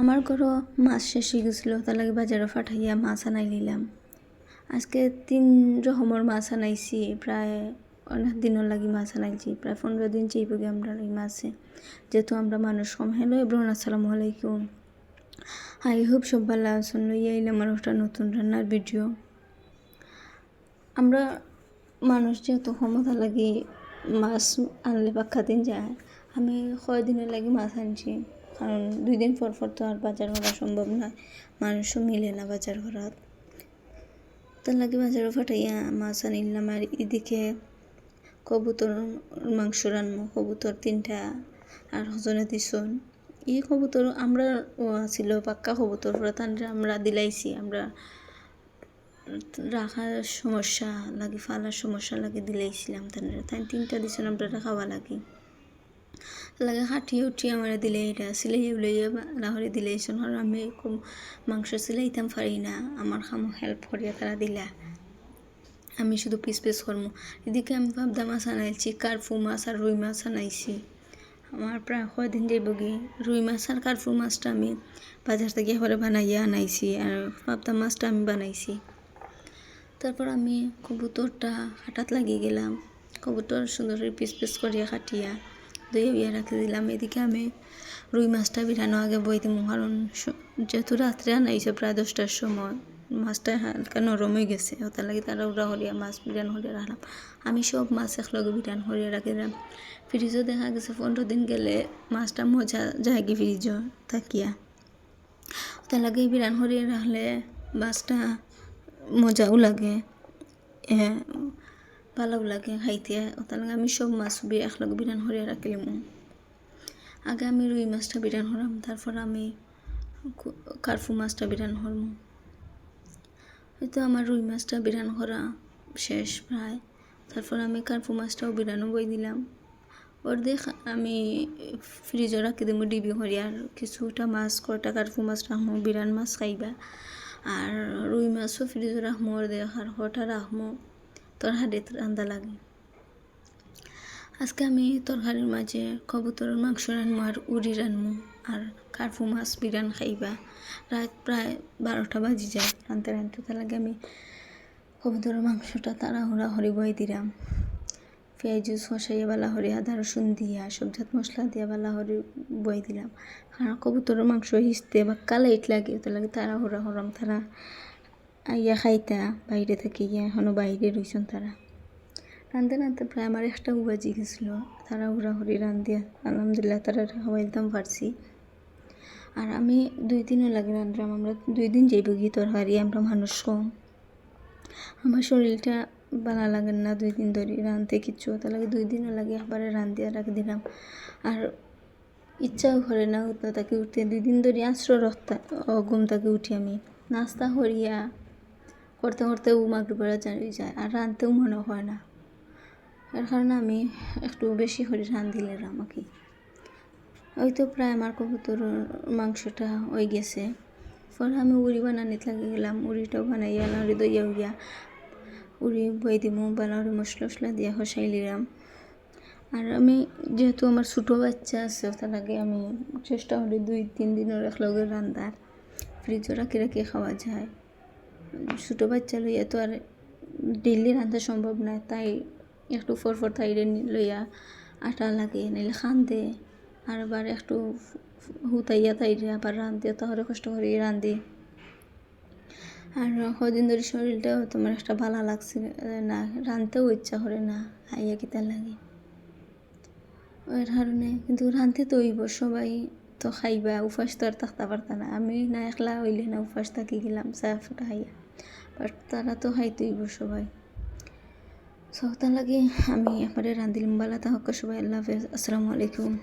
আমার ঘরও মাছ শেষ হয়ে গেছিল, তার লাগে বাজারে ফাটাইয়া মাছ আনাই নিলাম। আজকে তিন রকমের মাছ আনাইছি, প্রায় অনেক দিনও লাগি মাছ আনাইছি, প্রায় পনেরো দিন চেয়ে আমরা এই মাছে। যেহেতু আমরা মানুষ কম, হ্যালো এব্রন আসসালামু আলাইকুম। আই হোপ সব ভালো আছেন? লইয়া এলাম আর একটা নতুন রান্নার ভিডিও। আমরা মানুষ যেহেতু ক্ষমতা লাগি মাছ আনলে পাক্কা দিন যায়, আমি কয়দিনের লাগি মাছ আনছি? কারণ দুই দিন পর পর তো আর বাজার করা সম্ভব নয় মানুষও মিলে না বাজার করাত তার লাগে বাজারও ফাটাইয়া মাছ আনিলাম আর এদিকে কবুতর, মাংস রান্না, কবুতর তিনটা আর হজনে দিছন। এই কবুতর আমরা ছিল পাক্কা কবুতর তান আমরা দিলাইছি, আমরা রাখার সমস্যা লাগে, ফালার সমস্যা লাগে, দিলাইছিলাম তাদের তাই তিনটা দিছন, আমরা খাওয়া লাগে। লাগে হাঁটিয়ে উঠিয়ে আমার দিলে এটা সিলাই উলাইয়া লাহরে দিলেইছন আর আমি মাংস সিলাইতাম পারি না। আমার খামো হেল্প করিয়া তারা দিলা। আমি শুধু পিস পিস করব এদিকে আমি ভাবদা মাছ আনাইছি কার্ফু মাছ আর রুই মাছ আনাইছি। আমার প্রায় কয়দিন যাইব কি রুই মাছ আর কার্ফু মাছটা আমি বাজার থেকে এবারে বানাইয়া আনাইছি আর পাবদা মাছটা আমি বানাইছি। তারপর আমি কবুতরটা হাঁটাত লাগিয়ে গেলাম। কবুতর সুন্দর পিস পিস করিয়া কাটিয়া ধুয়ে বিয়ে রাখতে দিলাম এদিকে আমি। রুই মাছটা বিরানো আগে বই দিব কারণ যেহেতু রাত্রে আনাইছে প্রায় দশটার সময়, মাছটা হালকা নরম হয়ে গেছে। ওটার লাগে তারা উড়া হরিয়া মাছ বিরান হরিয়া রাখলাম। আমি সব মাছ একলগে বিরান হরিয়া রাখি দিলাম। ফ্রিজও দেখা গেছে, পনেরো দিন গেলে মাছটা মজা যায় কি ফ্রিজও থাকিয়া। ওটার লাগে বিরান হরিয়া রাখলে মাছটা মজাও লাগে। ভালো লাগে খাইতে। লাগে আমি সব মাছ বি একলগে বিরান হরিয়া রাখিলাম আগে আমি রুই মাছটা বিরান হরাম তারপর আমি কার্ফু মাছটা বিরান হরম হয়তো আমার রুই মাছটা বিরান করা শেষ প্রায় তারপর আমি কার্ফু মাছটাও বিরানো বই দিলাম। ওর দেখ আমি ফ্রিজও রাখি দিব ডিবি করি আর কিছুটা মাছ, কটা কার্ফু মাছ রাখমো বিরান মাছ খাইবা। আর রুই মাছও ফ্রিজও রাখমো ওর দেখ আর কটা রাখমো তোর হাড়িতে রান্দা লাগে। আজকে আমি তরকারির মাঝে কবুতরের মাংস রানবো আর উড়ি রানবো আর কার্ফু মাছ বিরান খাইবা। রাত প্রায় বারোটা বাজি যায়। রানতে রানতে তার লাগে আমি কবুতরের মাংসটা তাড়াহুড়া হরি বই দিলাম। পেঁয়াজ শসাইয়া বালা হরি আদা রসুন দিয়া, সবজাত মশলা দিয়া বালা হরি বই দিলাম। কারণ কবুতরের মাংস হিসতে বা কালাইট লাগে ওটা লাগে তাড়াহুড়া হরম তারা আইয়া খাইতা, বাইরে থেকে গিয়া এখনও বাইরে রইছেন তারা। রাঁধতে রাঁধতে প্রায় আমার একটা বাজি গেছিল তারা উড়া হরি রাঁধিয়া আলহামদুলিল্লাহ তারা খাওয়াইতাম পারছি আর আমি দুই দিনও লাগে রাঁধলাম আমরা দুই দিন যাইব গিয়ে তরকারি, আমরা মানুষ কম। আমার শরীরটা ভালো লাগে না দুই দিন ধরে রাঁধতে কিচ্ছু তার লাগে, দুই দিনও লাগে একবারে রাঁধিয়া রাখি দিলাম। আর ইচ্ছাও করে না উঠতে তাকে উঠতে, দুই দিন ধরে আশ্রয় রক্তা ঘুম তাকে উঠি আমি। নাস্তা করিয়া করতে করতে উমাগ্র বেড়া জানি যায় আর রাঁধতেও মনে হয় না। এর কারণে আমি একটু বেশি করে রাঁধিলে আমাকে। ওই তো প্রায় আমার কবুতর মাংসটা হয়ে গেছে। পরে আমি উড়ি বানানিতে লাগে গেলাম, উড়িটাও বানাইয়া লাউরি দইয়া উড়িয়া উড়ি বই দিমু বানাউরি মশলা মশলা দিয়া হসাই লিলাম। আর আমি যেহেতু আমার ছোটো বাচ্চা আছে, তার আগে আমি চেষ্টা করি দুই তিন দিনের একলগে রান্ধার। ফ্রিজও রাখি রাখি খাওয়া যায়। ছোটো বাচ্চা লইয়া তো আর ডেইলি রান্ধা সম্ভব নয় তাই একটু ফর ফর থাইরে লইয়া আটা লাগে নাইলে খান্দে আর আবার একটু হুতাইয়া তাইরে আবার রান্ধে তাহলে কষ্ট করে রান্ধি। আর কদিন ধরে শরীরটাও তোমার একটা ভালো লাগছে না রাঁধতেও ইচ্ছা করে না হাইয়া কিতা লাগে। ওই কারণে কিন্তু রাঁধতে তো হইব, সবাই তো খাইবা উপাস তো আর থাকতে পারত না। আমি না একলা হইলে না উপাস থাকি গেলাম চাফটা খাইয়া। বাট তারা তো খাইতে বসো সবাই। সো তার লাগে আমি একবারে রাঁধিলাম বালা তাহকে সবাই, আল্লাহ হাফেজ। আসসালামু আলাইকুম।